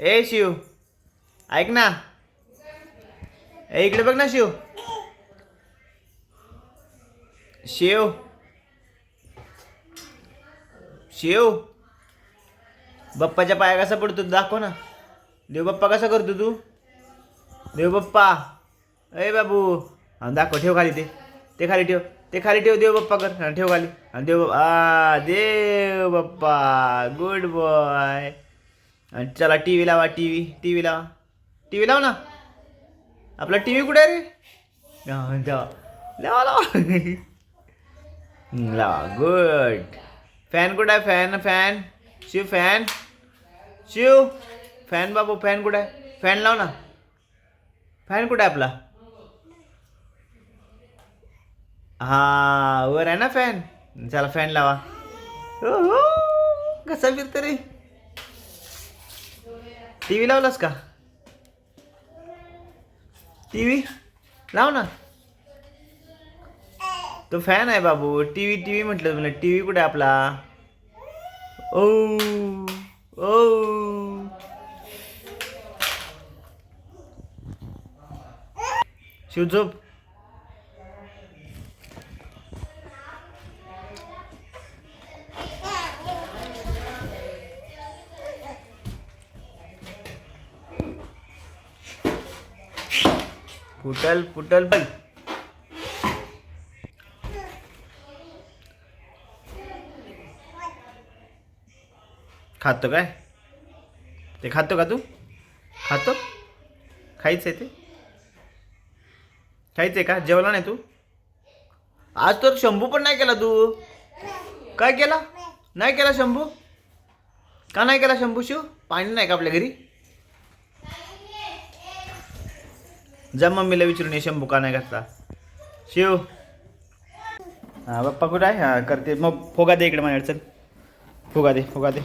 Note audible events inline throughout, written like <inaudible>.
ए शिव. ऐक ना. ए इकडे बघ ना शिव. शिव. शिव. बाप्पाच्या पाया कसा पडतो? दाखव ना. देव बाप्पा कसा करतो तू? देव बाप्पा. अय बाबू. हा दाखव ठेव खाली ते. ते खाली ठेव. ते खाली ठेव देव बाप्पा कर. हा, ठेव खाली. आणि देव आ देव बाप्पा. गुड बॉय आणि चला टी व्ही लावा टी व्ही टी व्ही लावा. टी व्ही लाव ना. आपला टी व्ही कुठे आहे रे? लावा लावा. गुड. फॅन कुठं आहे? Fan fan Shiv fan Shiv. Fan बाबू फॅन कुठं आहे? फॅन लाव ना. फॅन कुठं आहे आपला? हा वर आहे ना फॅन चला फॅन लावा. हो, हो. कसा फिरतो रे? टी व्ही लावलास का? टी व्ही लाव ना. तो फॅन आहे बाबू. टी व्ही टी व्ही म्हटलं तुला. टी व्ही कुठे आपला? ओ ओ. शिव झोप. फुटल फुटल पण. खातो काय? ते खातो का तू? खातो? खायचं आहे ते. खायचं आहे का? जेवला नाही तू? आज तर शंभू पण नाही केला तू. काय केला? नाही केला शंभू? का नाही केला शंभू शिव? पाणी नाही का आपल्या घरी? जा मम्मीला विचारून ये शंभू का नाही घातला? शिव. हा बाप्पा कुठं आहे? हां करते. मग फुगा दे इकडे माझ्या चल. फुगा दे फुगा दे.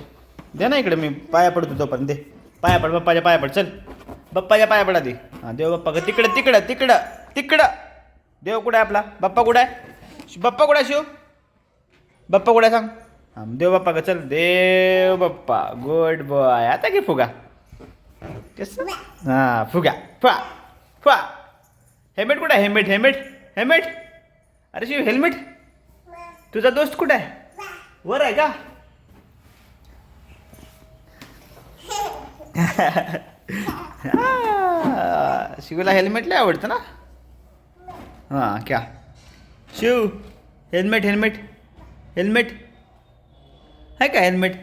दे ना इकडे मी पाया पडतो तोपर्यंत दे. पाया पड बाप्पाच्या पाया पड चल. बाप्पाच्या पाया पडा दे. हां देव बाप्पा का तिकडं तिकडं तिकडं तिकडं. देव कुठं आहे आपला? बाप्पा कुठं आहे? बाप्पा कुठं आहे शिव? बाप्पा कुठं आहे सांग? हां देव बाप्पा का चल. देव बाप्पा गुड बॉय. आता घे फुगा. कसं? हां फुगा. फुगा फा हेल्मेट कुठं आहे? हेल्मेट हेल्मेट हेल्मेट अरे शिव हेल्मेट. तुझा दोस्त कुठं आहे? वर आहे का? शिवला हेल्मेट लय आवडतं ना? हां क्या. Shiv helmet helmet helmet. आहे का हेल्मेट?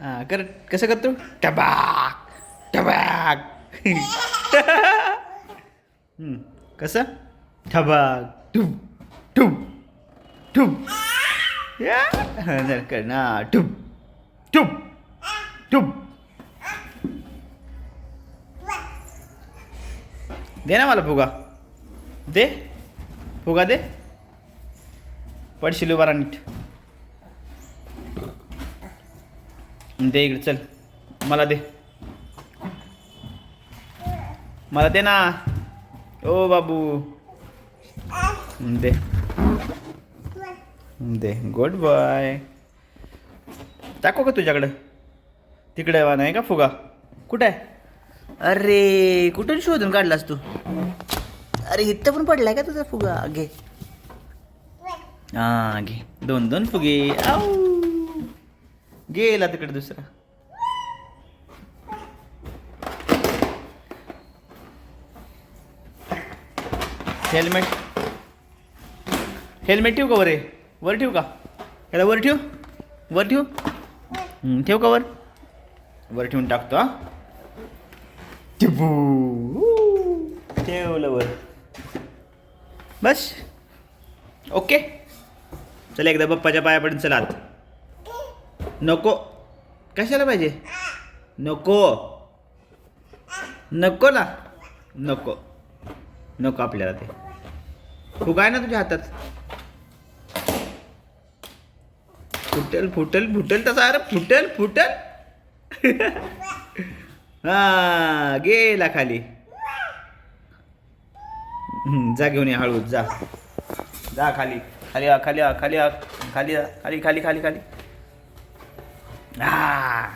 हां कर कसं करतो? टबाक टबाक. <laughs> कसं? ठबाक टुब. टुब. टुब. या. ना. टुब. टुब. टुब. दे ना मला फुगा. दे. फुगा दे. पडशील उभा नीट दे इकडे चल. मला दे. मला दे ना. ओ बाबू. दे. दे. गुड बाय दाखव का तुझ्याकडं? तिकडे वा नाही का फुगा? कुठं? आहे अरे कुठून शोधून काढलास तू? अरे इथं पण पडलाय का तुझा फुगा? घे. हा घे. दोन दोन फुगे. आऊ. गेला तिकडे दुसरा. हेल्मेट हेल्मेट ठेवू का वर आहे? वर ठेवू का? याला वर ठेव. वर ठेवू. ठेव का वर वर ठेवून टाकतो हा. टिपू. ठेवलं वर. बस. ओके. चला एकदा बाप्पाच्या पाया चला आत. नको. कशाला पाहिजे? नको. नको ना. नको. नको आपल्याला ते. फुगा आहे ना तुझ्या हातात? फुटेल फुटेल फुटेल तसा अरे फुटेल फुटेल. <laughs> हा गेला खाली. जा घेऊन या हळू जा. जा खाली. खाली आ, खाली आ, खाली आ, खाली आ, खाली खाली खाली खाली. हा